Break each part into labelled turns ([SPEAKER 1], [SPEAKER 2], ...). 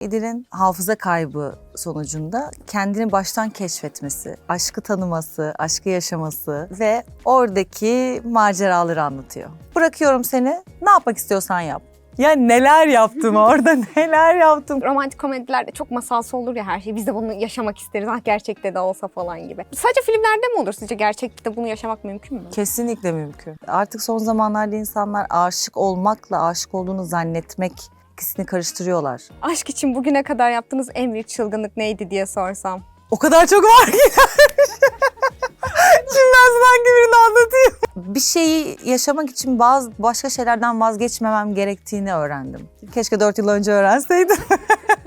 [SPEAKER 1] İdil'in hafıza kaybı sonucunda kendini baştan keşfetmesi, aşkı tanıması, aşkı yaşaması ve oradaki maceraları anlatıyor. Bırakıyorum seni, ne yapmak istiyorsan yap. Ya neler yaptım orada, neler yaptım.
[SPEAKER 2] Romantik komedilerde çok masalsı olur ya her şey. Biz de bunu yaşamak isteriz. Ah gerçekte de olsa falan gibi. Sadece filmlerde mi olur sizce? Gerçekte bunu yaşamak mümkün mü?
[SPEAKER 1] Kesinlikle mümkün. Artık son zamanlarda insanlar aşık olmakla aşık olduğunu zannetmek ikisini karıştırıyorlar.
[SPEAKER 2] Aşk için bugüne kadar yaptığınız en büyük çılgınlık neydi diye sorsam.
[SPEAKER 1] O kadar çok var ki. Şimdi ben sana hangi birini anlatayım? Bir şeyi yaşamak için bazı başka şeylerden vazgeçmemem gerektiğini öğrendim. Keşke dört yıl önce öğrenseydim.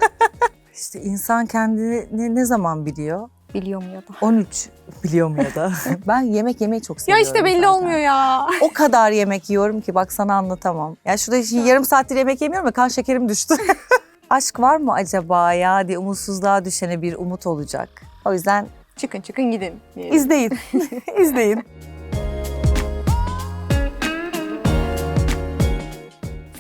[SPEAKER 1] işte insan kendini ne zaman biliyor?
[SPEAKER 2] Biliyor mu ya da?
[SPEAKER 1] 13 biliyor mu ya da? ben yemek yemeyi çok
[SPEAKER 2] Ya
[SPEAKER 1] seviyorum
[SPEAKER 2] işte belli
[SPEAKER 1] zaten.
[SPEAKER 2] olmuyor ya.
[SPEAKER 1] O kadar yemek yiyorum ki bak sana anlatamam. Ya şurada şimdi yarım saattir yemek yemiyorum ve kan şekerim düştü. Aşk var mı acaba ya diye umutsuzluğa düşene bir umut olacak. O yüzden
[SPEAKER 2] Çıkın çıkın gidin. diyelim.
[SPEAKER 1] izleyin. izleyin.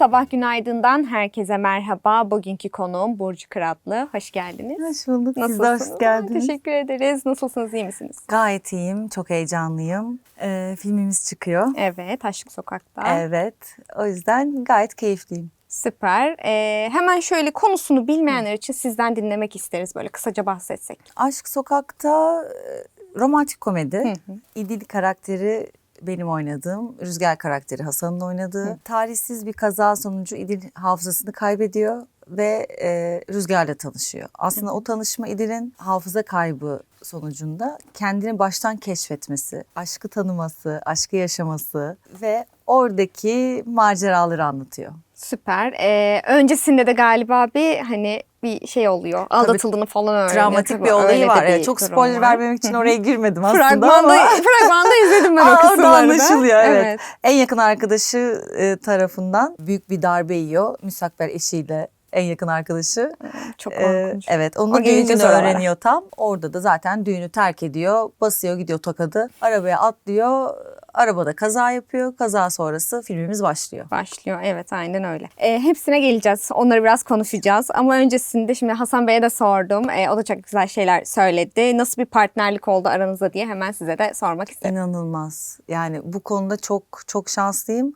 [SPEAKER 2] Sabah günaydından herkese merhaba. Bugünkü konuğum Burcu Kıratlı. Hoş geldiniz.
[SPEAKER 1] Hoş bulduk. Siz de
[SPEAKER 2] Nasılsınız?
[SPEAKER 1] hoş geldiniz.
[SPEAKER 2] Teşekkür ederiz. Nasılsınız? iyi misiniz?
[SPEAKER 1] Gayet iyiyim. Çok heyecanlıyım. Ee, filmimiz çıkıyor.
[SPEAKER 2] Evet. Aşk Sokak'ta.
[SPEAKER 1] Evet. O yüzden gayet keyifliyim.
[SPEAKER 2] Süper. Ee, hemen şöyle konusunu bilmeyenler için sizden dinlemek isteriz. Böyle kısaca bahsetsek.
[SPEAKER 1] Aşk Sokak'ta e, romantik komedi.
[SPEAKER 2] Hı hı.
[SPEAKER 1] İdil karakteri benim oynadığım, Rüzgar karakteri Hasan'ın oynadığı. Talihsiz bir kaza sonucu İdil hafızasını kaybediyor ve e, Rüzgar'la tanışıyor. Aslında o tanışma İdil'in hafıza kaybı sonucunda kendini baştan keşfetmesi, aşkı tanıması, aşkı yaşaması ve oradaki maceraları anlatıyor.
[SPEAKER 2] Süper. Ee, öncesinde de galiba bir hani bir şey oluyor. Aldatıldığını falan öğreniyor.
[SPEAKER 1] Travmatik
[SPEAKER 2] Tabii
[SPEAKER 1] bir olayı var.
[SPEAKER 2] bir
[SPEAKER 1] Evet, çok spoiler
[SPEAKER 2] var.
[SPEAKER 1] vermemek için oraya girmedim aslında
[SPEAKER 2] Fragmanda,
[SPEAKER 1] ama.
[SPEAKER 2] fragmanda izledim ben
[SPEAKER 1] Aa,
[SPEAKER 2] o kısımları da.
[SPEAKER 1] anlaşılıyor evet. En yakın arkadaşı e, tarafından büyük bir darbe yiyor. Müstakbel eşiyle en yakın arkadaşı.
[SPEAKER 2] Çok
[SPEAKER 1] Ee,
[SPEAKER 2] korkunç.
[SPEAKER 1] evet onun
[SPEAKER 2] O
[SPEAKER 1] düğününü öğreniyor tam. Orada da zaten düğünü terk ediyor. Basıyor gidiyor tokadı. Arabaya atlıyor. Arabada kaza yapıyor. Kaza sonrası filmimiz başlıyor.
[SPEAKER 2] Başlıyor. Evet aynen öyle. Ee, hepsine geleceğiz. Onları biraz konuşacağız. Ama öncesinde şimdi Hasan Bey'e de sordum. Ee, o da çok güzel şeyler söyledi. Nasıl bir partnerlik oldu aranızda diye hemen size de sormak istedim.
[SPEAKER 1] İnanılmaz. Yani bu konuda çok çok şanslıyım.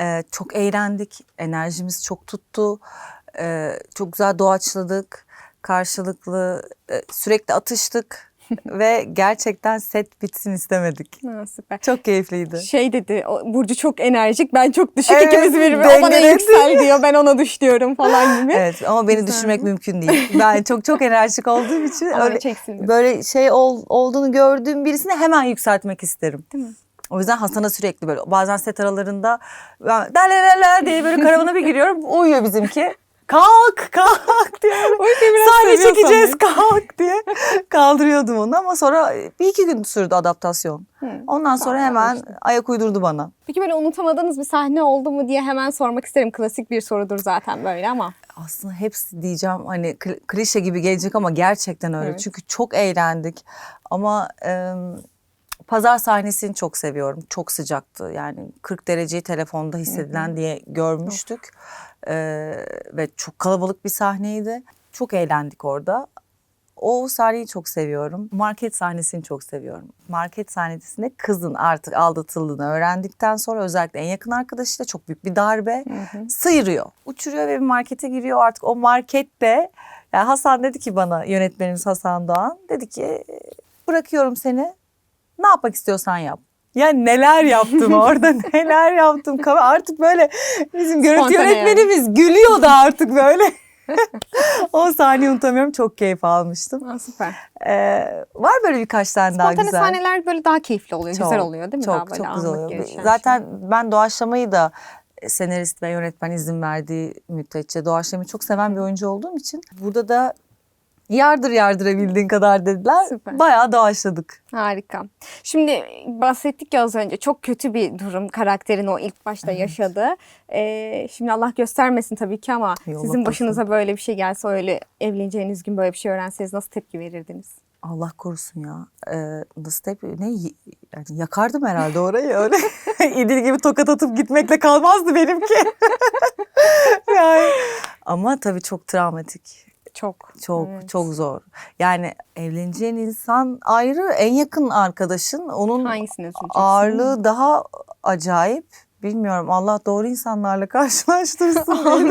[SPEAKER 1] Ee, çok eğlendik. Enerjimiz çok tuttu. Ee, çok güzel doğaçladık. Karşılıklı e, sürekli atıştık. ve gerçekten set bitsin istemedik.
[SPEAKER 2] Ha, süper.
[SPEAKER 1] Çok keyifliydi.
[SPEAKER 2] Şey dedi, Burcu çok enerjik, ben çok düşük
[SPEAKER 1] Evet,
[SPEAKER 2] ikimiz birbirine. O bana yüksel diyor, ben ona düş diyorum falan gibi.
[SPEAKER 1] Evet ama beni
[SPEAKER 2] Güzel.
[SPEAKER 1] düşürmek mümkün değil. Ben çok çok enerjik olduğum için
[SPEAKER 2] Ama
[SPEAKER 1] öyle böyle şey ol, olduğunu gördüğüm birisini hemen yükseltmek isterim.
[SPEAKER 2] Değil mi?
[SPEAKER 1] O yüzden Hasan'a sürekli böyle bazen set aralarında ben la diye böyle karavana bir giriyorum. Uyuyor bizimki. Kalk kalk diye. Sahne çekeceğiz
[SPEAKER 2] sanırım.
[SPEAKER 1] kalk diye kaldırıyordum onu ama sonra bir iki gün sürdü adaptasyon.
[SPEAKER 2] Hı,
[SPEAKER 1] Ondan sonra hemen
[SPEAKER 2] işte.
[SPEAKER 1] ayak uydurdu bana.
[SPEAKER 2] Peki böyle unutamadığınız bir sahne oldu mu diye hemen sormak isterim. Klasik bir sorudur zaten böyle ama.
[SPEAKER 1] Aslında hepsi diyeceğim hani kli- klişe gibi gelecek ama gerçekten öyle.
[SPEAKER 2] Evet.
[SPEAKER 1] Çünkü çok eğlendik. Ama e, pazar sahnesini çok seviyorum. Çok sıcaktı. Yani 40 dereceyi telefonda hissedilen diye görmüştük. E, ve çok kalabalık bir sahneydi. Çok eğlendik orada. O sahneyi çok seviyorum. Market sahnesini çok seviyorum. Market sahnesinde kızın artık aldatıldığını öğrendikten sonra özellikle en yakın arkadaşıyla çok büyük bir darbe sıyırıyor. Uçuruyor ve bir markete giriyor artık o markette. Yani Hasan dedi ki bana yönetmenimiz Hasan Doğan dedi ki bırakıyorum seni ne yapmak istiyorsan yap. Ya neler yaptım orada neler yaptım. Artık böyle bizim görüntü
[SPEAKER 2] Spontane yani.
[SPEAKER 1] yönetmenimiz gülüyor da artık böyle. o sahneyi unutamıyorum çok keyif almıştım.
[SPEAKER 2] Ha, süper.
[SPEAKER 1] Ee, var böyle birkaç tane daha
[SPEAKER 2] Spontane
[SPEAKER 1] güzel.
[SPEAKER 2] sahneler böyle daha keyifli oluyor, güzel
[SPEAKER 1] Çok,
[SPEAKER 2] oluyor değil mi?
[SPEAKER 1] Çok
[SPEAKER 2] daha böyle
[SPEAKER 1] çok güzel oluyor. Zaten ben doğaçlamayı da senarist ve yönetmen izin verdiği müddetçe doğaçlamayı çok seven bir oyuncu olduğum için burada da yardır yardırabildiğin kadar dediler.
[SPEAKER 2] Süper.
[SPEAKER 1] Bayağı doğaçladık.
[SPEAKER 2] Harika. Şimdi bahsettik ya az önce çok kötü bir durum karakterin o ilk başta yaşadı. Ee, şimdi Allah göstermesin tabii ki ama
[SPEAKER 1] Yok,
[SPEAKER 2] sizin
[SPEAKER 1] haklısın.
[SPEAKER 2] başınıza böyle bir şey gelse öyle evleneceğiniz gün böyle bir şey öğrenseniz nasıl tepki verirdiniz?
[SPEAKER 1] Allah korusun ya. Ee, nasıl tepki? Ne? Yani yakardım herhalde orayı öyle. İdil gibi tokat atıp gitmekle kalmazdı benimki. yani. Ama tabii çok travmatik.
[SPEAKER 2] Çok.
[SPEAKER 1] Çok
[SPEAKER 2] Evet.
[SPEAKER 1] çok zor. Yani evleneceğin insan ayrı, en yakın arkadaşın onun ağırlığı daha acayip. Bilmiyorum Allah doğru insanlarla karşılaştırsın.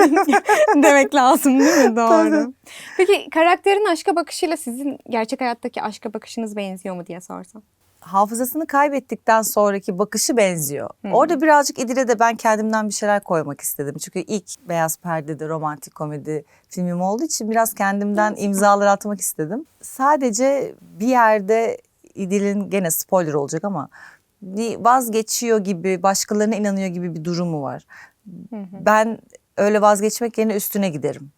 [SPEAKER 2] Demek lazım değil mi? Doğru.
[SPEAKER 1] Tabii.
[SPEAKER 2] Peki karakterin aşka bakışıyla sizin gerçek hayattaki aşka bakışınız benziyor mu diye sorsam.
[SPEAKER 1] Hafızasını kaybettikten sonraki bakışı benziyor. Orada birazcık İdil'e de ben kendimden bir şeyler koymak istedim. Çünkü ilk Beyaz Perde'de romantik komedi filmim olduğu için biraz kendimden imzalar atmak istedim. Sadece bir yerde İdil'in gene spoiler olacak ama bir vazgeçiyor gibi, başkalarına inanıyor gibi bir durumu var. Ben öyle vazgeçmek yerine üstüne giderim.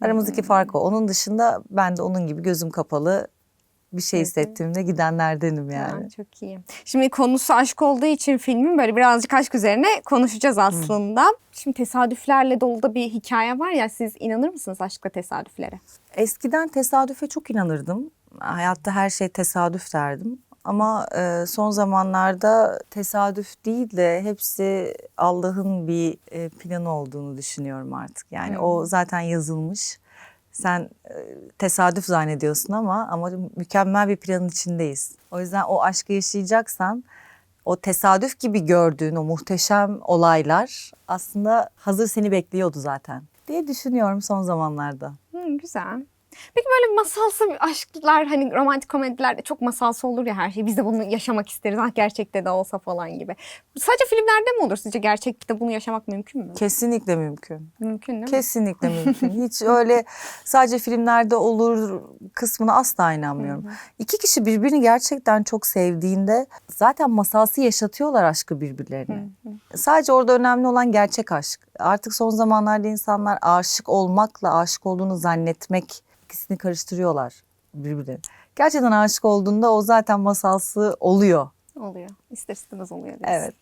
[SPEAKER 1] Aramızdaki fark o. Onun dışında ben de onun gibi gözüm kapalı bir şey hissettiğimde gidenlerdenim yani.
[SPEAKER 2] Ha, çok iyi. Şimdi konusu aşk olduğu için filmin böyle birazcık aşk üzerine konuşacağız aslında. Şimdi tesadüflerle dolu da bir hikaye var ya siz inanır mısınız aşkla tesadüflere?
[SPEAKER 1] Eskiden tesadüfe çok inanırdım. Hayatta her şey tesadüf derdim. Ama e, son zamanlarda tesadüf değil de hepsi Allah'ın bir e, planı olduğunu düşünüyorum artık. Yani o zaten yazılmış. Sen e, tesadüf zannediyorsun ama ama mükemmel bir planın içindeyiz. O yüzden o aşkı yaşayacaksan o tesadüf gibi gördüğün o muhteşem olaylar aslında hazır seni bekliyordu zaten diye düşünüyorum son zamanlarda.
[SPEAKER 2] Hı, güzel. Peki böyle masalsı aşklar hani romantik komedilerde çok masalsı olur ya her şey. Biz de bunu yaşamak isteriz. Ah gerçekte de olsa falan gibi. Sadece filmlerde mi olur sizce? Gerçekte bunu yaşamak mümkün mü?
[SPEAKER 1] Kesinlikle mümkün.
[SPEAKER 2] Mümkün değil mi?
[SPEAKER 1] Kesinlikle mümkün. Hiç öyle sadece filmlerde olur kısmına asla inanmıyorum. İki kişi birbirini gerçekten çok sevdiğinde zaten masalsı yaşatıyorlar aşkı birbirlerine. Sadece orada önemli olan gerçek aşk. Artık son zamanlarda insanlar aşık olmakla aşık olduğunu zannetmek ikisini karıştırıyorlar birbirine. Gerçekten aşık olduğunda o zaten masalsı oluyor.
[SPEAKER 2] Oluyor. İster istemez oluyor. diyorsun.
[SPEAKER 1] Evet.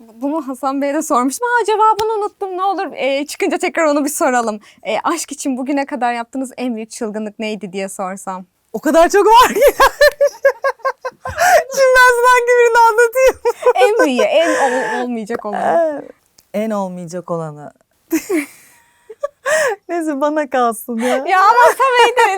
[SPEAKER 2] Bunu Hasan Bey'e de sormuştum. Aa cevabını unuttum. Ne olur e, çıkınca tekrar onu bir soralım. E, aşk için bugüne kadar yaptığınız en büyük çılgınlık neydi diye sorsam.
[SPEAKER 1] O kadar çok var ki. Şimdi ben sana hangi birini anlatayım?
[SPEAKER 2] En büyüğü, en ol- olmayacak olan.
[SPEAKER 1] en olmayacak olanı. Neyse bana kalsın ya.
[SPEAKER 2] ya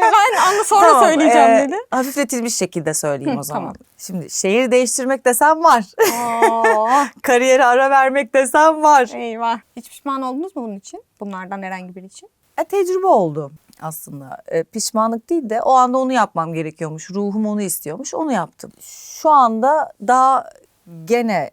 [SPEAKER 2] de ben anla sonra
[SPEAKER 1] Tamam,
[SPEAKER 2] söyleyeceğim
[SPEAKER 1] e,
[SPEAKER 2] dedi.
[SPEAKER 1] Hafifletilmiş şekilde söyleyeyim
[SPEAKER 2] Hı,
[SPEAKER 1] o zaman.
[SPEAKER 2] tamam.
[SPEAKER 1] Şimdi şehir değiştirmek desem var.
[SPEAKER 2] Aa,
[SPEAKER 1] Kariyere ara vermek desem var.
[SPEAKER 2] eyvah. Hiç pişman oldunuz mu bunun için? Bunlardan herhangi biri için?
[SPEAKER 1] E, tecrübe oldu aslında. E, pişmanlık değil de o anda onu yapmam gerekiyormuş. Ruhum onu istiyormuş. Onu yaptım. Şu anda daha gene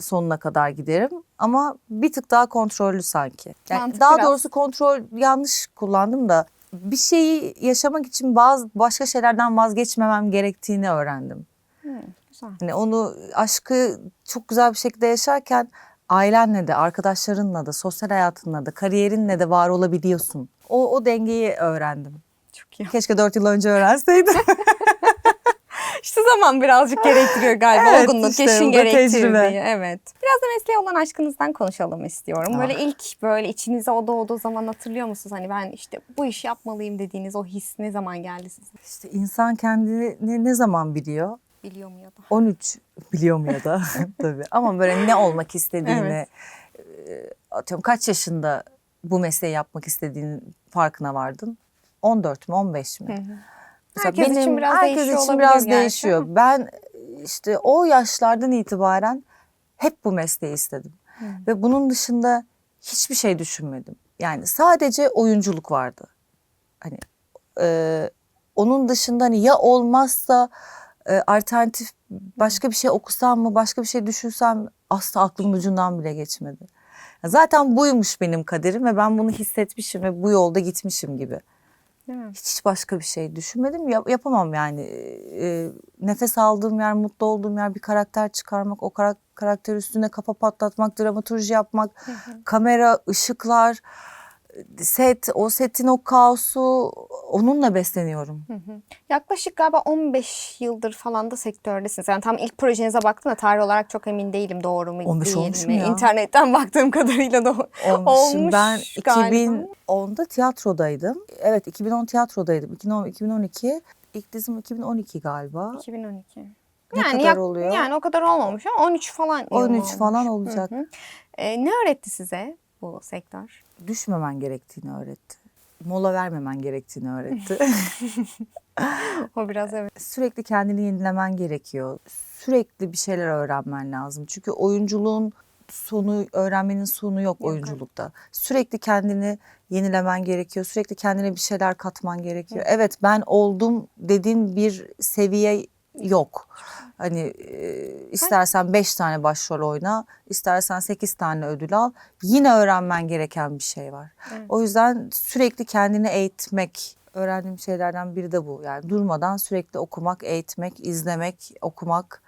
[SPEAKER 1] sonuna kadar giderim ama bir tık daha kontrollü sanki. Yani
[SPEAKER 2] Mantık
[SPEAKER 1] daha
[SPEAKER 2] biraz.
[SPEAKER 1] doğrusu kontrol yanlış kullandım da bir şeyi yaşamak için bazı başka şeylerden vazgeçmemem gerektiğini öğrendim.
[SPEAKER 2] Hı, güzel.
[SPEAKER 1] Hani onu aşkı çok güzel bir şekilde yaşarken ailenle de, arkadaşlarınla da, sosyal hayatınla da, kariyerinle de var olabiliyorsun. O, o dengeyi öğrendim.
[SPEAKER 2] Çok iyi.
[SPEAKER 1] Keşke dört yıl önce öğrenseydim.
[SPEAKER 2] İşte zaman birazcık gerektiriyor galiba.
[SPEAKER 1] Evet,
[SPEAKER 2] Olgunluk,
[SPEAKER 1] işte
[SPEAKER 2] yaşın gerektirdiği. Evet. Biraz da mesleğe olan aşkınızdan konuşalım istiyorum. Böyle ilk böyle içinize o doğduğu zaman hatırlıyor musunuz? Hani ben işte bu işi yapmalıyım dediğiniz o his ne zaman geldi size?
[SPEAKER 1] işte insan kendini ne zaman biliyor?
[SPEAKER 2] Biliyor mu ya da?
[SPEAKER 1] 13 biliyor mu ya da tabii. Ama böyle ne olmak istediğini,
[SPEAKER 2] Evet.
[SPEAKER 1] e, atıyorum kaç yaşında bu mesleği yapmak istediğinin farkına vardın? 14 mü 15 mi? Mesela
[SPEAKER 2] Herkes için biraz
[SPEAKER 1] herkes
[SPEAKER 2] değişiyor
[SPEAKER 1] için biraz
[SPEAKER 2] gerçi
[SPEAKER 1] değişiyor. Ben işte o yaşlardan itibaren hep bu mesleği istedim. Ve bunun dışında hiçbir şey düşünmedim. Yani sadece oyunculuk vardı. Hani e, onun dışında hani ya olmazsa e, alternatif başka bir şey okusam mı, başka bir şey düşünsem asla aklımın ucundan bile geçmedi. Zaten buymuş benim kaderim ve ben bunu hissetmişim ve bu yolda gitmişim gibi.
[SPEAKER 2] Değil mi?
[SPEAKER 1] Hiç başka bir şey düşünmedim. Yap- yapamam yani. Ee, nefes aldığım yer, mutlu olduğum yer bir karakter çıkarmak, o kara- karakter üstüne kafa patlatmak, dramaturji yapmak, kamera, ışıklar, set, o setin o kaosu onunla besleniyorum.
[SPEAKER 2] Yaklaşık galiba 15 yıldır falan da sektördesiniz. Yani tam ilk projenize baktım da tarih olarak çok emin değilim doğru mu
[SPEAKER 1] 15
[SPEAKER 2] değil
[SPEAKER 1] olmuş
[SPEAKER 2] mi?
[SPEAKER 1] ya?
[SPEAKER 2] İnternetten baktığım kadarıyla doğru.
[SPEAKER 1] Olmuşum.
[SPEAKER 2] Olmuş
[SPEAKER 1] ben
[SPEAKER 2] galiba.
[SPEAKER 1] 2010'da tiyatrodaydım. Evet 2010 tiyatrodaydım. 2010, 2012 ilk dizim 2012 galiba.
[SPEAKER 2] 2012.
[SPEAKER 1] Ne kadar
[SPEAKER 2] yak-
[SPEAKER 1] oluyor?
[SPEAKER 2] Yani o kadar olmamış ama 13 falan yıl
[SPEAKER 1] 13
[SPEAKER 2] olmuş.
[SPEAKER 1] falan olacak.
[SPEAKER 2] Hı hı. Ee, ne öğretti size bu sektör?
[SPEAKER 1] düşmemen gerektiğini öğretti. mola vermemen gerektiğini öğretti.
[SPEAKER 2] O biraz evet.
[SPEAKER 1] Sürekli kendini yenilemen gerekiyor. Sürekli bir şeyler öğrenmen lazım. Çünkü oyunculuğun sonu, öğrenmenin sonu yok,
[SPEAKER 2] Yok,
[SPEAKER 1] oyunculukta. Sürekli kendini yenilemen gerekiyor. Sürekli kendine bir şeyler katman gerekiyor. Evet ben oldum dediğin bir seviye yok. Hani e, istersen beş tane başrol oyna, istersen sekiz tane ödül al. Yine öğrenmen gereken bir şey var.
[SPEAKER 2] Evet.
[SPEAKER 1] O yüzden sürekli kendini eğitmek, öğrendiğim şeylerden biri de bu. Yani durmadan sürekli okumak, eğitmek, izlemek, okumak,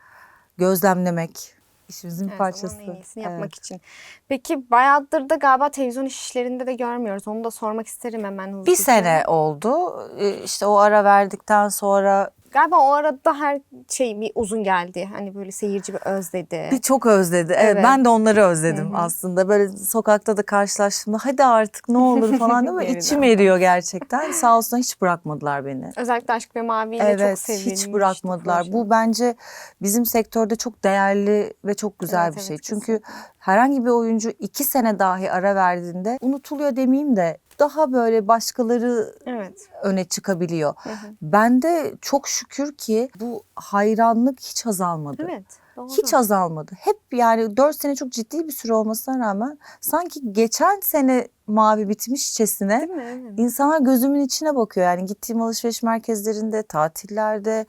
[SPEAKER 1] gözlemlemek işimizin bir
[SPEAKER 2] Evet,
[SPEAKER 1] parçası.
[SPEAKER 2] Onun en iyisini
[SPEAKER 1] Evet.
[SPEAKER 2] yapmak için. Peki bayağıdır da galiba televizyon işlerinde de görmüyoruz. Onu da sormak isterim hemen hızlıca.
[SPEAKER 1] Bir sene oldu. İşte o ara verdikten sonra
[SPEAKER 2] Galiba o arada her şey bir uzun geldi. Hani böyle seyirci bir özledi.
[SPEAKER 1] bir çok özledi. Evet,
[SPEAKER 2] Evet.
[SPEAKER 1] ben de onları özledim
[SPEAKER 2] Hı hı.
[SPEAKER 1] aslında. Böyle sokakta da karşılaştığımda hadi artık ne olur falan değil mi? İçim eriyor gerçekten. Sağ olsun hiç bırakmadılar beni.
[SPEAKER 2] Özellikle Aşk ve Mavi ile çok
[SPEAKER 1] Evet
[SPEAKER 2] sevilmişti
[SPEAKER 1] hiç bırakmadılar. Bu bence bizim sektörde çok değerli ve çok güzel
[SPEAKER 2] Evet,
[SPEAKER 1] bir
[SPEAKER 2] evet,
[SPEAKER 1] şey. Çünkü
[SPEAKER 2] kesinlikle.
[SPEAKER 1] herhangi bir oyuncu iki sene dahi ara verdiğinde unutuluyor demeyeyim de daha böyle başkaları
[SPEAKER 2] Evet.
[SPEAKER 1] öne çıkabiliyor.
[SPEAKER 2] Hı hı.
[SPEAKER 1] Ben de çok şükür ki bu hayranlık hiç azalmadı.
[SPEAKER 2] Evet. Doğru.
[SPEAKER 1] Hiç azalmadı. Hep yani 4 sene çok ciddi bir süre olmasına rağmen sanki geçen sene mavi bitmişçesine
[SPEAKER 2] mi? Evet.
[SPEAKER 1] İnsanlar gözümün içine bakıyor. Yani gittiğim alışveriş merkezlerinde, tatillerde,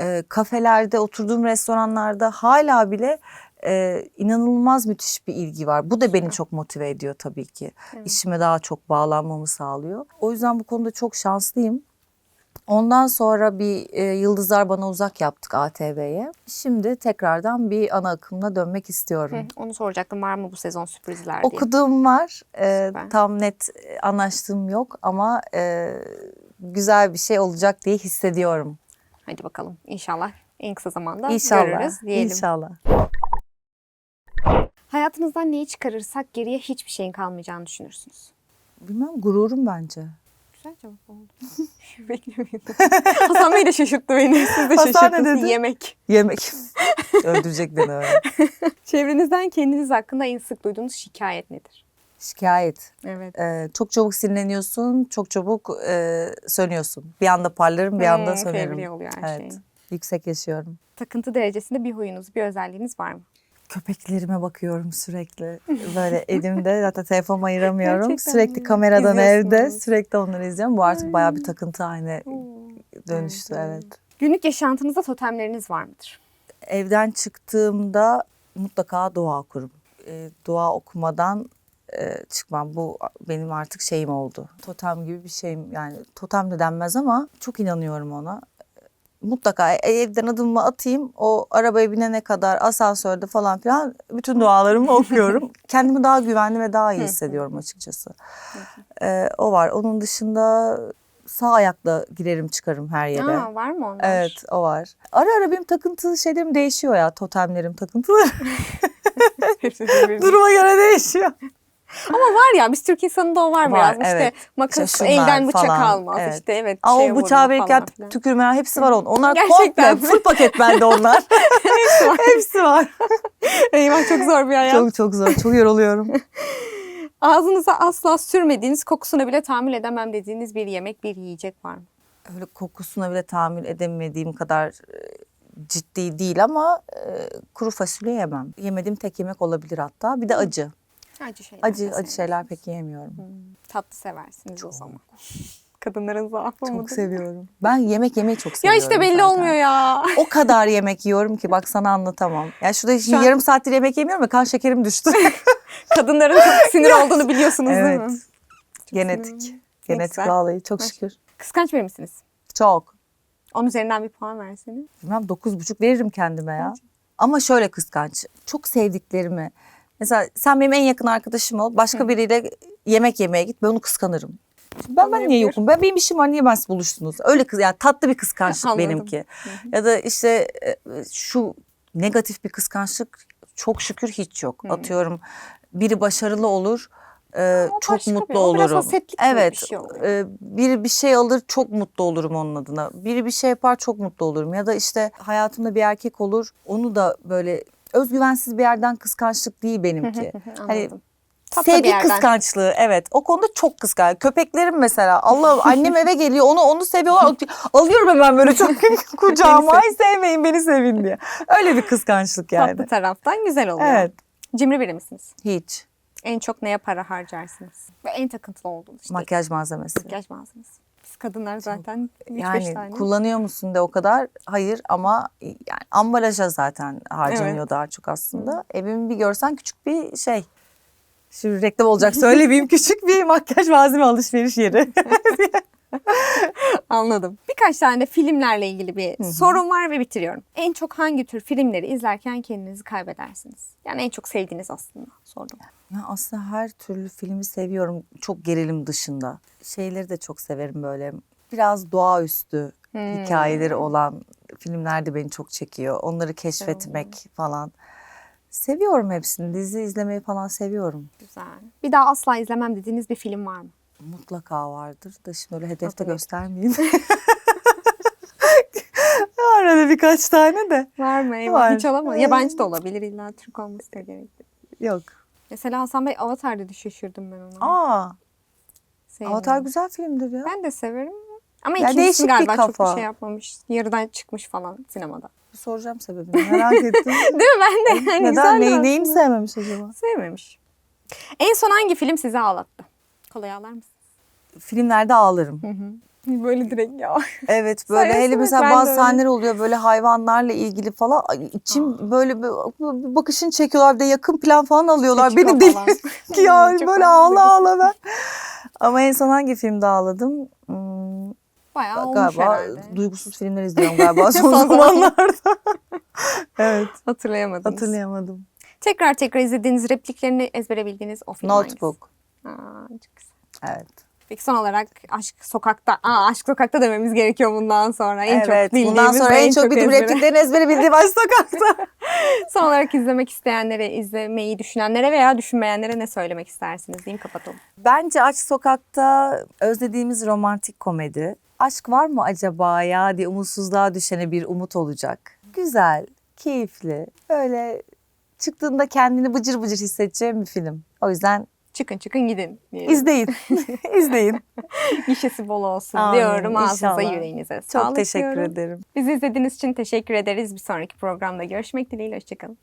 [SPEAKER 1] e, kafelerde, oturduğum restoranlarda hala bile e, inanılmaz müthiş bir ilgi var. Bu da beni çok motive ediyor tabii ki.
[SPEAKER 2] Evet.
[SPEAKER 1] İşime daha çok bağlanmamı sağlıyor. O yüzden bu konuda çok şanslıyım. Ondan sonra bir e, Yıldızlar Bana Uzak yaptık ATV'ye. Şimdi tekrardan bir ana akımına dönmek istiyorum.
[SPEAKER 2] Hı, Onu soracaktım. Var mı bu sezon sürprizler diye.
[SPEAKER 1] Okuduğum var.
[SPEAKER 2] Süper.
[SPEAKER 1] tam net e, anlaştığım yok ama e, güzel bir şey olacak diye hissediyorum.
[SPEAKER 2] Hadi bakalım. İnşallah en kısa zamanda
[SPEAKER 1] İnşallah.
[SPEAKER 2] görürüz diyelim.
[SPEAKER 1] İnşallah.
[SPEAKER 2] Hayatınızdan neyi çıkarırsak geriye hiçbir şeyin kalmayacağını düşünürsünüz.
[SPEAKER 1] Bilmem gururum bence.
[SPEAKER 2] Güzel cevap oldu. Beklemiyordum. Hasan Bey de şaşırttı beni. Siz de
[SPEAKER 1] Hasan
[SPEAKER 2] şaşırttınız.
[SPEAKER 1] dedi?
[SPEAKER 2] Yemek.
[SPEAKER 1] Yemek. Öldürecek beni öyle.
[SPEAKER 2] Çevrenizden kendiniz hakkında en sık duyduğunuz şikayet nedir?
[SPEAKER 1] Şikayet.
[SPEAKER 2] Evet.
[SPEAKER 1] Ee, çok çabuk sinirleniyorsun, çok çabuk e, sönüyorsun. Bir anda parlarım, bir anda
[SPEAKER 2] Hmm,
[SPEAKER 1] sönerim.
[SPEAKER 2] oluyor her
[SPEAKER 1] evet.
[SPEAKER 2] şey.
[SPEAKER 1] Yüksek yaşıyorum.
[SPEAKER 2] Takıntı derecesinde bir huyunuz, bir özelliğiniz var mı?
[SPEAKER 1] Köpeklerime bakıyorum sürekli. Böyle elimde zaten telefon ayıramıyorum.
[SPEAKER 2] Gerçekten
[SPEAKER 1] sürekli
[SPEAKER 2] mi?
[SPEAKER 1] kameradan evde sürekli onları izliyorum. Bu artık bayağı bir takıntı haline dönüştü
[SPEAKER 2] Evet,
[SPEAKER 1] evet.
[SPEAKER 2] Günlük yaşantınızda totemleriniz var mıdır?
[SPEAKER 1] Evden çıktığımda mutlaka dua okurum. E, dua okumadan e, çıkmam. Bu benim artık şeyim oldu. Totem gibi bir şeyim. Yani totem de denmez ama çok inanıyorum ona. Mutlaka e- evden adımımı atayım. O arabaya binene kadar asansörde falan filan bütün dualarımı okuyorum. Kendimi daha güvenli ve daha iyi hissediyorum açıkçası. E, o var. Onun dışında sağ ayakla girerim çıkarım her yere.
[SPEAKER 2] Aa, var mı onlar?
[SPEAKER 1] Evet o var. Ara ara benim takıntı şeylerim değişiyor ya totemlerim
[SPEAKER 2] birbirine.
[SPEAKER 1] Duruma göre değişiyor.
[SPEAKER 2] Ama var ya biz Türk insanında o var,
[SPEAKER 1] Var,
[SPEAKER 2] biraz. İşte
[SPEAKER 1] evet.
[SPEAKER 2] makas
[SPEAKER 1] İşte
[SPEAKER 2] elden bıçak
[SPEAKER 1] falan,
[SPEAKER 2] almaz.
[SPEAKER 1] evet.
[SPEAKER 2] İşte evet.
[SPEAKER 1] Aa, o
[SPEAKER 2] vurma
[SPEAKER 1] bıçağı
[SPEAKER 2] filan.
[SPEAKER 1] tükürme hepsi var onun. Onlar
[SPEAKER 2] Gerçekten
[SPEAKER 1] komple full paket bende onlar.
[SPEAKER 2] Hepsi var.
[SPEAKER 1] hepsi var.
[SPEAKER 2] Eyvah çok zor bir hayat.
[SPEAKER 1] çok çok zor. Çok yoruluyorum.
[SPEAKER 2] Ağzınıza asla sürmediğiniz, kokusuna bile tahammül edemem dediğiniz bir yemek, bir yiyecek var mı?
[SPEAKER 1] Öyle kokusuna bile tahammül edemediğim kadar e, ciddi değil ama e, kuru fasulye yemem. Yemediğim tek yemek olabilir hatta. Bir de acı.
[SPEAKER 2] Acı şeyler.
[SPEAKER 1] Acı acı şeyler pek yiyemiyorum.
[SPEAKER 2] Hmm, Tatlı seversiniz o zaman. Kadınların zaafı
[SPEAKER 1] Çok
[SPEAKER 2] mıdır?
[SPEAKER 1] seviyorum. Ben yemek yemeyi çok
[SPEAKER 2] Ya
[SPEAKER 1] seviyorum.
[SPEAKER 2] işte belli
[SPEAKER 1] zaten.
[SPEAKER 2] olmuyor ya.
[SPEAKER 1] O kadar yemek yiyorum ki bak sana anlatamam. Ya şurada şimdi
[SPEAKER 2] an-
[SPEAKER 1] yarım saattir yemek yemiyorum ve kan şekerim düştü.
[SPEAKER 2] Kadınların çok sinir olduğunu biliyorsunuz değil
[SPEAKER 1] evet.
[SPEAKER 2] mi?
[SPEAKER 1] Genetik.
[SPEAKER 2] sinirli.
[SPEAKER 1] Genetik vallahi çok
[SPEAKER 2] Hoş.
[SPEAKER 1] şükür.
[SPEAKER 2] Kıskanç biri misiniz?
[SPEAKER 1] Çok.
[SPEAKER 2] Onun üzerinden bir puan verseniz.
[SPEAKER 1] Bilmem dokuz buçuk veririm kendime ya. Ama şöyle kıskanç. Çok sevdiklerimi. Mesela sen benim en yakın arkadaşım ol. Başka biriyle yemek yemeye git. Ben onu kıskanırım. Ben, ben niye yokum? Ben benim işim var niye ben siz buluştunuz? Öyle kız yani tatlı bir kıskançlık
[SPEAKER 2] Anladım.
[SPEAKER 1] benimki. Ya da işte e, şu negatif bir kıskançlık çok şükür hiç yok. Atıyorum biri başarılı olur. e,
[SPEAKER 2] o
[SPEAKER 1] çok
[SPEAKER 2] bir-
[SPEAKER 1] mutlu
[SPEAKER 2] o biraz
[SPEAKER 1] olurum.
[SPEAKER 2] gibi bir
[SPEAKER 1] Evet.
[SPEAKER 2] şey oluyor.
[SPEAKER 1] e, biri bir şey alır çok mutlu olurum onun adına. Biri bir şey yapar çok mutlu olurum. Ya da işte hayatımda bir erkek olur. Onu da böyle özgüvensiz bir yerden kıskançlık değil benimki. hani.
[SPEAKER 2] Tatlı
[SPEAKER 1] Sevgi kıskançlığı evet. O konuda çok kıskanç. Köpeklerim mesela Allah annem eve geliyor onu onu seviyorlar. Alıyorum hemen böyle çok kucağıma. Ay sevmeyin beni sevin diye. Öyle bir kıskançlık yani.
[SPEAKER 2] Tatlı taraftan güzel oluyor.
[SPEAKER 1] Evet.
[SPEAKER 2] Cimri biri misiniz?
[SPEAKER 1] Hiç.
[SPEAKER 2] En çok neye para harcarsınız? Ve en takıntılı olduğunuz işte.
[SPEAKER 1] Makyaj malzemesi.
[SPEAKER 2] Makyaj malzemesi. Biz kadınlar zaten 3-5
[SPEAKER 1] Yani
[SPEAKER 2] tane.
[SPEAKER 1] kullanıyor musun de o kadar hayır ama yani ambalaja zaten harcanıyor
[SPEAKER 2] Evet.
[SPEAKER 1] daha çok aslında. Evimi bir görsen küçük bir şey. Şimdi reklam olacak söylemeyeyim küçük bir makyaj malzeme alışveriş yeri.
[SPEAKER 2] Anladım. Birkaç tane de filmlerle ilgili bir sorum var ve bitiriyorum. En çok hangi tür filmleri izlerken kendinizi kaybedersiniz? Yani en çok sevdiğiniz aslında sorum.
[SPEAKER 1] Ya aslında her türlü filmi seviyorum çok gerilim dışında. Şeyleri de çok severim böyle biraz doğaüstü hikayeleri olan filmler de beni çok çekiyor. Onları keşfetmek falan. Seviyorum hepsini. Dizi izlemeyi falan seviyorum.
[SPEAKER 2] Güzel. Bir daha asla izlemem dediğiniz bir film var mı?
[SPEAKER 1] Mutlaka vardır da şimdi öyle hedefte
[SPEAKER 2] Tabii.
[SPEAKER 1] göstermeyeyim. Var öyle birkaç tane de.
[SPEAKER 2] Var mı? Eyvah
[SPEAKER 1] Var.
[SPEAKER 2] hiç olamadı. Yabancı da olabilir illa Türk olması da gerek. yok. Mesela Hasan Bey Avatar dedi şaşırdım ben ona.
[SPEAKER 1] Aa,
[SPEAKER 2] Sevmiyorum.
[SPEAKER 1] Avatar güzel filmdir ya.
[SPEAKER 2] Ben de severim. Ama
[SPEAKER 1] Ya
[SPEAKER 2] ikincisi
[SPEAKER 1] bir
[SPEAKER 2] galiba çok bir şey yapmamış. Yarıdan çıkmış falan sinemada.
[SPEAKER 1] Soracağım sebebini merak ettim.
[SPEAKER 2] Değil mi? Ben de. Hani
[SPEAKER 1] Neden?
[SPEAKER 2] güzeldir
[SPEAKER 1] Neyi,
[SPEAKER 2] aslında.
[SPEAKER 1] sevmemiş acaba?
[SPEAKER 2] Sevmemiş. En son hangi film sizi ağlattı? Kolay ağlar mısınız?
[SPEAKER 1] Filmlerde ağlarım.
[SPEAKER 2] Böyle direkt ya.
[SPEAKER 1] Evet böyle hele mesela bazı sahneler oluyor böyle hayvanlarla ilgili falan. Ay, içim böyle bir, bir bakışını çekiyorlar bir de yakın plan falan alıyorlar.
[SPEAKER 2] Çekiyor
[SPEAKER 1] Beni
[SPEAKER 2] falan.
[SPEAKER 1] değil ya
[SPEAKER 2] Çok
[SPEAKER 1] böyle ağla ağla ben. Ama en son hangi filmde ağladım? Hmm,
[SPEAKER 2] Bayağı olmuş
[SPEAKER 1] galiba
[SPEAKER 2] herhalde.
[SPEAKER 1] duygusuz filmler izliyorum galiba son zamanlarda. evet
[SPEAKER 2] Hatırlayamadınız.
[SPEAKER 1] hatırlayamadım.
[SPEAKER 2] Tekrar tekrar izlediğiniz repliklerini ezbere bildiğiniz o film hangisi?
[SPEAKER 1] Notebook.
[SPEAKER 2] Aa, çok güzel.
[SPEAKER 1] Evet.
[SPEAKER 2] Peki son olarak Aşk Sokak'ta, aa Aşk Sokak'ta dememiz gerekiyor bundan sonra. En çok
[SPEAKER 1] evet.
[SPEAKER 2] bildiğimiz
[SPEAKER 1] Bundan sonra en çok bildiğim
[SPEAKER 2] ezbere-
[SPEAKER 1] repliklerini ezbere bildiğim Aşk Sokak'ta.
[SPEAKER 2] Son olarak izlemek isteyenlere, izlemeyi düşünenlere veya düşünmeyenlere ne söylemek istersiniz diyeyim kapatalım.
[SPEAKER 1] Bence Aşk Sokak'ta özlediğimiz romantik komedi. Aşk var mı acaba ya diye umutsuzluğa düşene bir umut olacak. Güzel, keyifli, böyle çıktığında kendini bıcır bıcır hissedeceğim bir film. O yüzden
[SPEAKER 2] Çıkın çıkın gidin. diyelim.
[SPEAKER 1] izleyin, izleyin.
[SPEAKER 2] Gişesi bol olsun
[SPEAKER 1] Amin,
[SPEAKER 2] diyorum. Ağzınıza
[SPEAKER 1] inşallah.
[SPEAKER 2] yüreğinize
[SPEAKER 1] Çok
[SPEAKER 2] sağlık
[SPEAKER 1] teşekkür
[SPEAKER 2] diyorum.
[SPEAKER 1] ederim.
[SPEAKER 2] Bizi izlediğiniz için teşekkür ederiz. Bir sonraki programda görüşmek dileğiyle. Hoşçakalın.